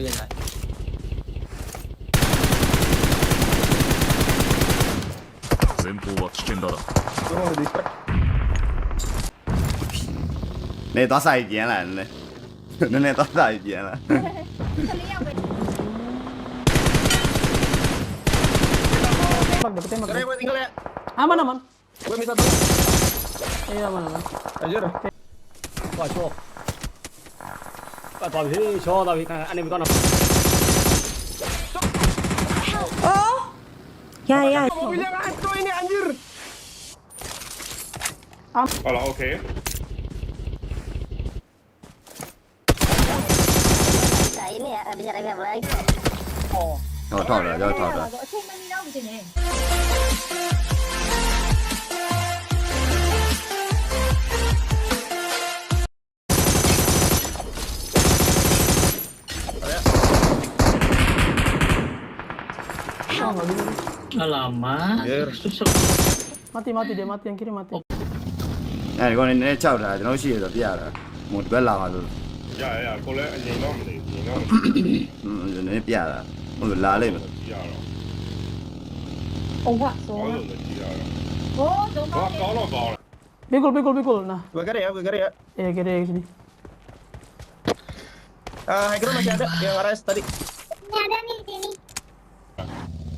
入れない。ね。え出さ。Bobby, hey, show Bobby. Enemy gonna. Oh. Ya, ya. Mobilnya ini anjir. Kalau oke. Nah, ini ya, bisa lagi. Oh. 要跳的，要跳的。lama kali. Nggak lama. Susah. Mati mati dia mati yang kiri mati. Oh. Eh, con ne ciao là, non uscire da piara. Molto bella ma tu. Ya ya, con le nei nomi, nei nomi. Non ne piara. Molto là lei. Oh, qua sono. Oh, dove? Qua sono qua. Bikul, bikul, bikul. Nah. Gue kare ya, gue kare ya. Iya, kare ya sini. Ah, uh, masih ada yang waras tadi. Ini ada nih.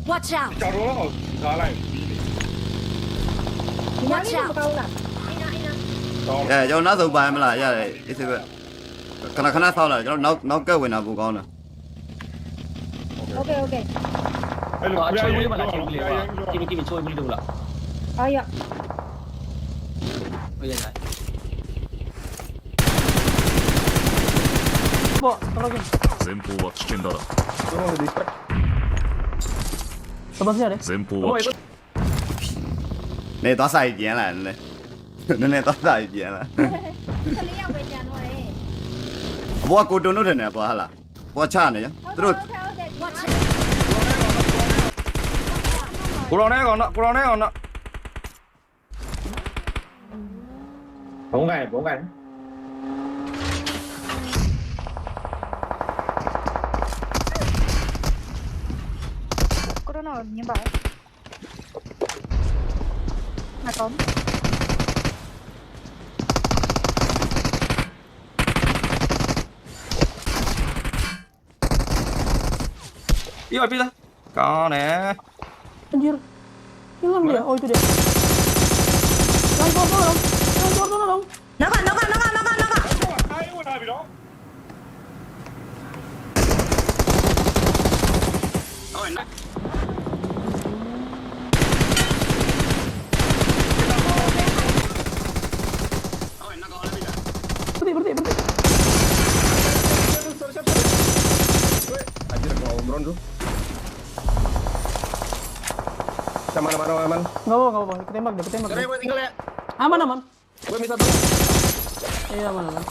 Watch out. Chào luôn rồi, ra lại. Watch out. Yeah, cho nó tụ bài mà lại ra đây. Đi thử. Kana kana sao là cho nó nó cơ ဝင် nào bù con nè. Ok ok. Ê, lúc chơi với bạn là chịu liền. Kim kim chơi với đủ là. Ờ dạ. Bây giờ này. Bộ, tao rồi. Zenpo wa kiken da. Drone dispatch. Gue mau distract. Sebelah ada. 前方は危険 နေသွားဆိုင်ပြန်လာနည်းနည်းနည်းနည်းသွားဆိုင်ပြန်လာ Kali yang bejan wae ဘောကကိုတုံတို့ထင်တယ်ဘောဟာလားဘောချနေရသူတို့ Oke oke Watch out. ကိုရောနဲ့ကောင်တော့ကိုရောနဲ့ကောင်တော့ဘုံကန်ဘုံကန် nào như vậy mà có Iya pilih. Kau nih. Anjir. Hilang dia. Oh itu dia. Yang keluar dong. Yang keluar dong dong. Naka, naka, naka, naka, naka. Oh, enak. Aman aman aman. nggak apa enggak apa, ketembak deh, ketembak. Sorry, gue tinggal ya. Aman aman. Gue minta tuh. Iya aman aman.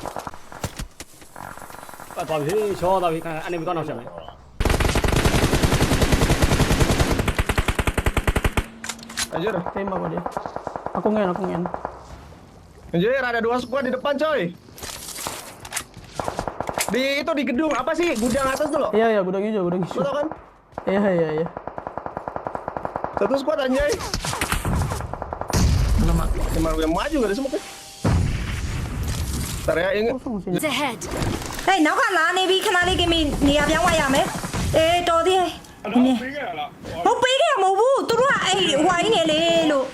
tapi Tawi, coba tapi kan aneh bukan harusnya. Anjir, tembak gue dia. Aku ngen, aku ngen. Anjir, ada dua squad di depan, coy. Di itu di gedung apa sih? Gudang atas tuh loh. Iya, iya, gudang hijau, gudang hijau. Betul kan? Iya, iya, iya. Tá duas quadradinhas aí. Tem uma mágica, deixa eu morrer. Tá aí, hein? It's ahead. Hey, não vai lá, nem vi que na liga me nem avião aí, amém? Eh, tô de. ဟုတ်ပေးခဲ့ရလားဟုတ်ပေးခဲ့မဟုတ်ဘူးသူတို့ကအဲ့ဟိုင်းနေလေလို့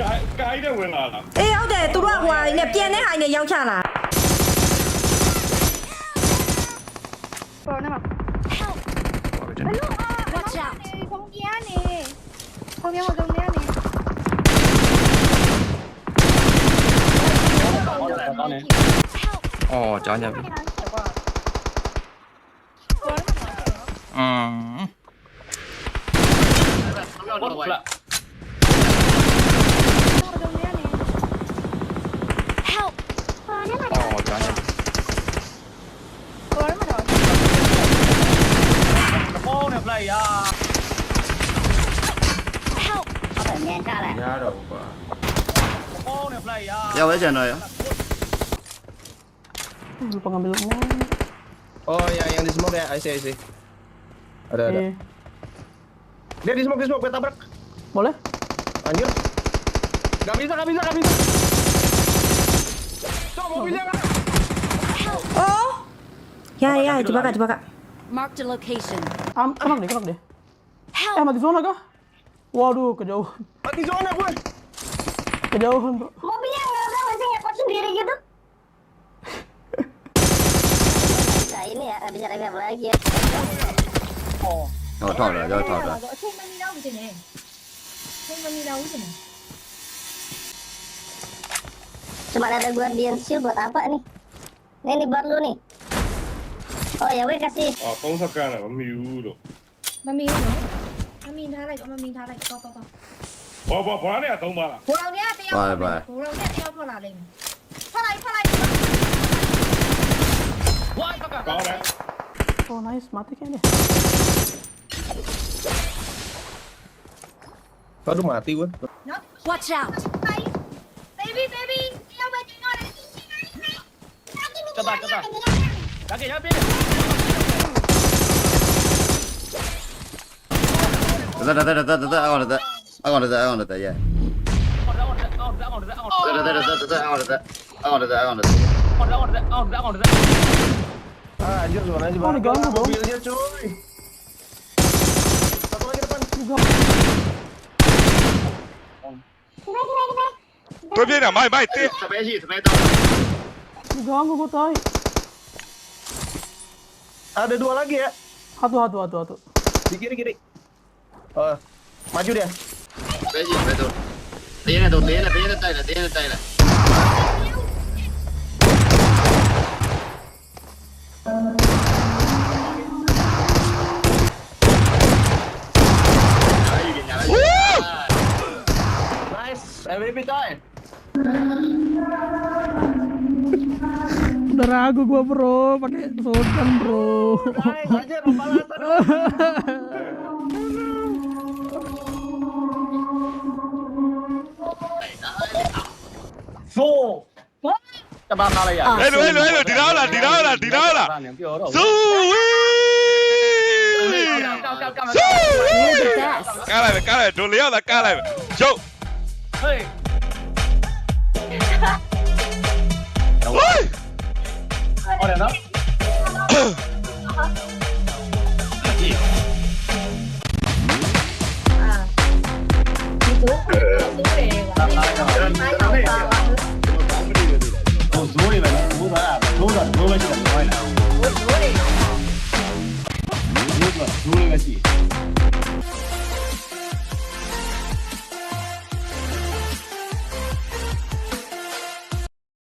ကိုင်းတဲ့ဝင်လာလားအေးဟုတ်တယ်သူတို့ကဟိုင်းနေပြန်တဲ့ဟိုင်းနေရောက်ချလာ 형이 한번 정리하네. 나, 나네. 어, 짜냐비. 음. 몰라. 어, 짜냐비. 어, 플레이야. Ya udah jangan ya. Lupa ngambil. Oh ya yang di smoke ya, I see I see. Ada ada. Dia di smoke di smoke, gue tabrak. Boleh? Anjir. Gak bisa, gak bisa, gak bisa. Cok, mobilnya. Oh. Ya ya, coba kak coba kak. Mark the location. Am, emang deh, emang deh? Eh, mati zona kak. Waduh, kejauhan. Ah, Mati zona gue. Kejauhan, Bro. Mobilnya enggak enggak masih nyekot sendiri gitu. nah, ini ya bisa ada apa lagi ya. Oh. Oh, tahu lah, tahu tahu lah. Cuma ada guardian shield buat apa nih? Nih nih buat lu nih. Oh ya, gue kasih. Ah, oh, kamu sekarang memilu, yuro. Mami. မမီဘူးလို့ mami nó. Mami tha lại, mami tha lại, to to to. ဘောဘောဘာနဲ့သုံးပါလား Cô đâu nhá, teo. Bye, bye. Cô đâu nhá, teo thôi là lên. Phát lại, phát lại. ကောင်းတယ် Oh, nice. Mati kayaknya. Aduh mati gue. Nó. Watch out! Đây. Baby, baby. Teo về chị ngồi đây. Coba, coba. Kaki, kaki. That, Datang, datang, datang, datang. Aku datang. I wanted that, I wanted that, datang, datang, datang. Aku ya. datang. Aku datang, aku datang. Aku datang, aku datang, aku datang. Ah, anjir, oh, gimana aja, Bang? Oh. Mobilnya. Satu lagi depan. Eh, Ada dua lagi ya. Satu, satu, satu, satu. Di kiri, kiri maju dia. Beji, betul. Tiene tu, tiene, tiene Tyler, tiene Tyler. Udah ragu gua bro, pakai sultan bro. ¡No! Te van a ya. Ah, ¡Elo, elo, elo! ¡Tirábala, tirábala, tirábala! ¡Subí! Cálame, cálame, Juliana, cálame. Yo. Hey. ¡Ay! Ahora no. Ah. ¿Y tú? Super App，好多人都喺度玩啦。我努力。我努力嘅事。